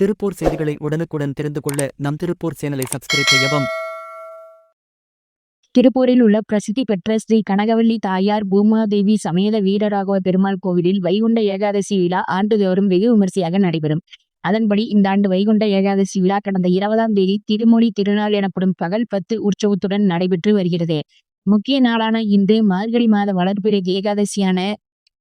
திருப்பூர் செய்திகளை உடனுக்குடன் தெரிந்து கொள்ள நம் திருப்பூர் சேனலை சப்ஸ்கிரைப் செய்யவும். திருப்பூரில் உள்ள பிரசித்தி பெற்ற ஸ்ரீ கனகவல்லி தாயார் பூமாதேவி சமேத வீரராகவ பெருமாள் கோவிலில் வைகுண்ட ஏகாதசி விழா ஆண்டுதோறும் வெகு விமரிசையாக நடைபெறும். அதன்படி இந்த ஆண்டு வைகுண்ட ஏகாதசி விழா கடந்த இருபதாம் தேதி திருமொழி திருநாள் எனப்படும் பகல் பத்து உற்சவத்துடன் நடைபெற்று வருகிறது. முக்கிய நாளான இன்று மார்கழி மாத வளர்பிறை ஏகாதசியான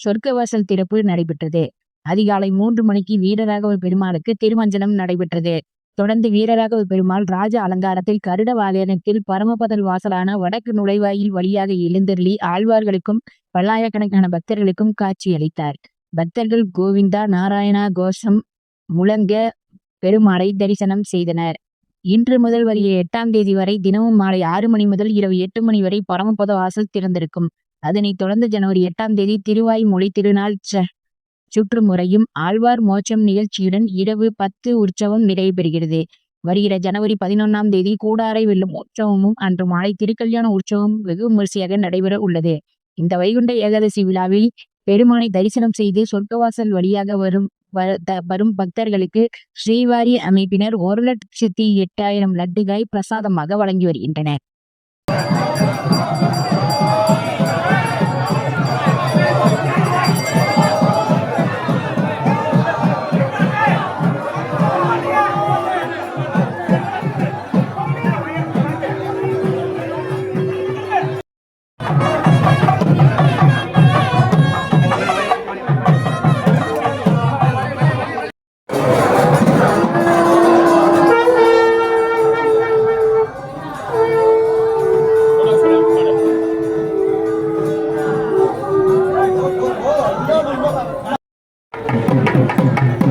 சொர்க்கவாசல் திறப்பு நடைபெற்றது. அதிகாலை மூன்று மணிக்கு வீரராகவ பெருமாளுக்கு திருமஞ்சனம் நடைபெற்றது. தொடர்ந்து வீரராகவ பெருமாள் ராஜ அலங்காரத்தில் கருட வாகனத்தில் பரமபதல் வாசலான வடக்கு நுழைவாயில் வழியாக எழுந்தருளி ஆழ்வார்களுக்கும் பல்லாயிரக்கணக்கான பக்தர்களுக்கும் காட்சியளித்தார். பக்தர்கள் கோவிந்தா நாராயணா கோஷம் முழங்க பெருமாளை தரிசனம் செய்தனர். இன்று முதல் வருகிற எட்டாம் தேதி வரை தினமும் மாலை ஆறு மணி முதல் இரவு எட்டு மணி வரை பரமபத வாசல் திறந்திருக்கும். அதனைத் தொடர்ந்து ஜனவரி எட்டாம் தேதி திருவாய்மொழி திருநாள் ச- சுற்றுமுறையும் ஆழ்வார் மோட்சம் நிகழ்ச்சியுடன் இரவு பத்து உற்சவம் நிறைவு வருகிற ஜனவரி பதினொன்னாம் தேதி கூடாரை வெல்லும் உற்சவமும் அன்று மாலை திருக்கல்யாண உற்சவம் வெகு விமரிசையாக நடைபெற உள்ளது. இந்த வைகுண்ட ஏகாதசி விழாவில் பெருமானை தரிசனம் செய்து சொர்க்கவாசல் வழியாக வரும் த- வரும் பக்தர்களுக்கு ஸ்ரீவாரி அமைப்பினர் ஒரு லட்சத்தி எட்டாயிரம் லட்டுகாய் பிரசாதமாக வழங்கி வருகின்றனர். Thank you.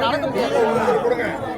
நடக்க முடியாது